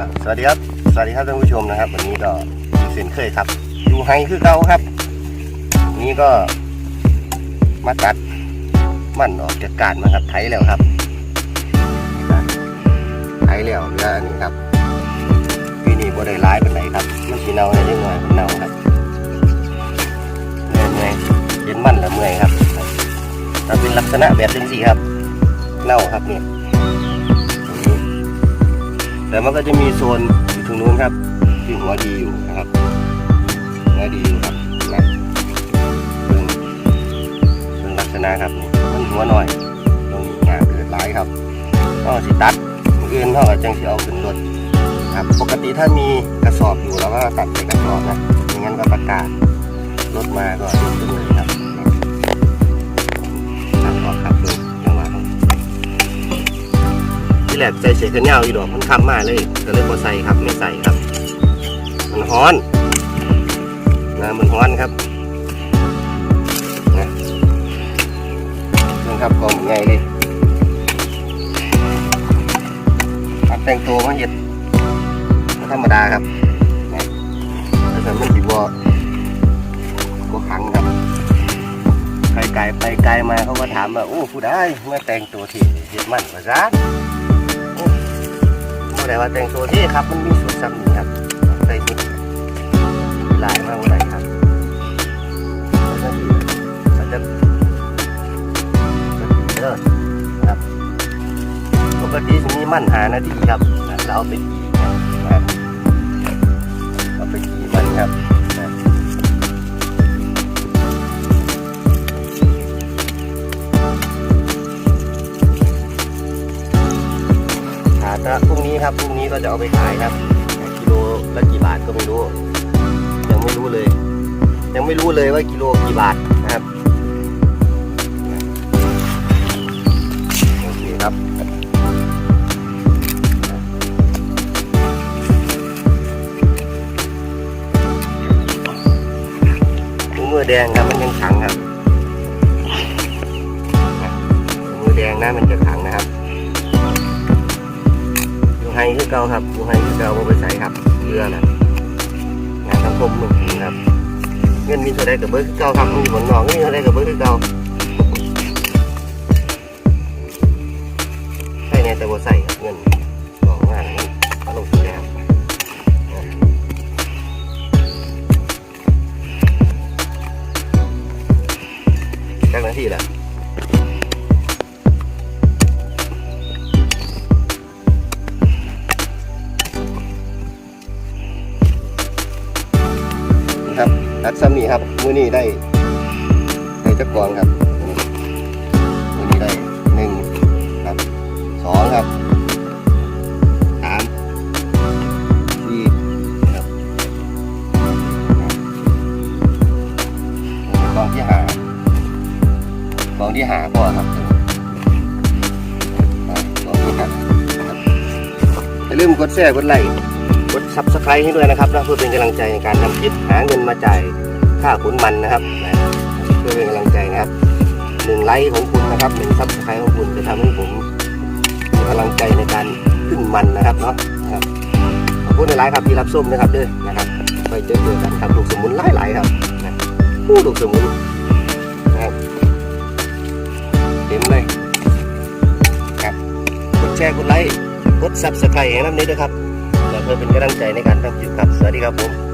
อะสวัสดีครับ สวัสดีครับท่านผู้ชมนะครับ วันนี้ก็เส้นเคยครับอยู่ไฮคือเก่าครับนนี้ก็มาตัดมันออกจากการมาครับไถแล้วครับไถแล้วเหลืออันนี้ครับปีนี้บ่ได้ร้ายเป็นไรครับมันสีเน่าได้หน่อยมันเน่าครับเมื่อยเมื่อยเห็นมันแล้วเมื่อยครับถ้าเป็นลักษณะแบบนี้สิครับ เน่าครับเนี่ย แต่มันก็จะมีโซนอยู่ตรงนู้นครับ ที่หัวดีอยู่นะครับหัวดีอยู่ครับนะเป็นเป็นลักษณะครับมันหัวหน่อยตรงนี้งาเกิดหลายครับก็สิตัดมืออื่นเท่ากับจังสิเอาขึ้นรถครับปกติถ้ามีกระสอบอยู่เราก็ตัดใส่กระสอบนะไม่งั้นก็ประกาศรถมาก็ยกขึ้นเลยครับตัดออกครับ แหลกใจเสียกันยาวอีดอกมันคำมากเลยก็เลยพอใส่ครับไม่ใส่ครับ มันฮ้อนนะมันฮ้อนครับนะครับกองใหญ่เลยตัดแต่งตัวมาเห็ดธรรมดาครับนะถ้าเกิดมันสิบวก็ขังครับใครไกลไปไกลมาเขาก็ถามว่าโอ้ผู้ได้เมื่อแต่งตัวที่เห็ดมันมาซะเมื่อ ไหร่ว่าแต่งตัวที่ครับ มันมีสูตรซ้ำนี่ครับใส่ชุดหลายมากเมื่อไรครับมันจะมันจะมันจะเลิศครับปกติจะมีมั่นหาหน้าที่ครับเราเอาไปขี่นะครับเอาไปขีมันครับ นี้ครับพรุ่งนี้ก็จะเอาไปขายครับกิโลละกี่บาทก็ไม่รู้ ยังไม่รู้เลย ยังไม่รู้เลยว่ากิโลกี่บาทนะครับโอเคครับมือแดงครับมันยังขังครับมือแดงนะมันจะขังนะครับ อยู่ไฮคือเก่าครับอยู่ไฮคือเก่าบ่ไปใส่ครับเรือนะงานสังคมหนึ่งจีครับเงินมีเท่าไรกับเบอร์คือเก่าครับมีผลงอกมีเท่าไรกับเบอร์คือเก่าใช่แน่แต่บ่ใส่ ครับรัดซ้ำนี่ครับมือนี้ได้ได้จักกองครับมือนี้ได้หนึ่งครับสองครับสามสี่ครับกองที่หากองที่หาพอครับครับกองที่หาครับอย่าลืมกดแชร์กดไลค์ กดซับสไครต์ให้ด้วยนะครับนะเพื่อเป็นกำลังใจในการทำคลิปหาเงินมาจ่ายค่าขุนมันนะครับเพื่อเป็นกำลังใจนะครับหนึ่งไลค์ของคุณนะครับหนึ่งซับสไครต์ของคุณจะทำให้ผมมีกำลังใจในการขึ้นมันนะครับเนาะครับขอบคุณหลายๆครับที่รับชมนะครับเด้อนะครับไปเจอเจอกันครับลูกสมุนหลายๆครับผู้ลูกสมุนนะครับเต็มเลยครับกดแชร์กดไลค์กดซับสไครต์ให้น้ำนี้ด้วยครับ เพื่อเป็นกำลังใจในการทำคลิปครับ สวัสดีครับผม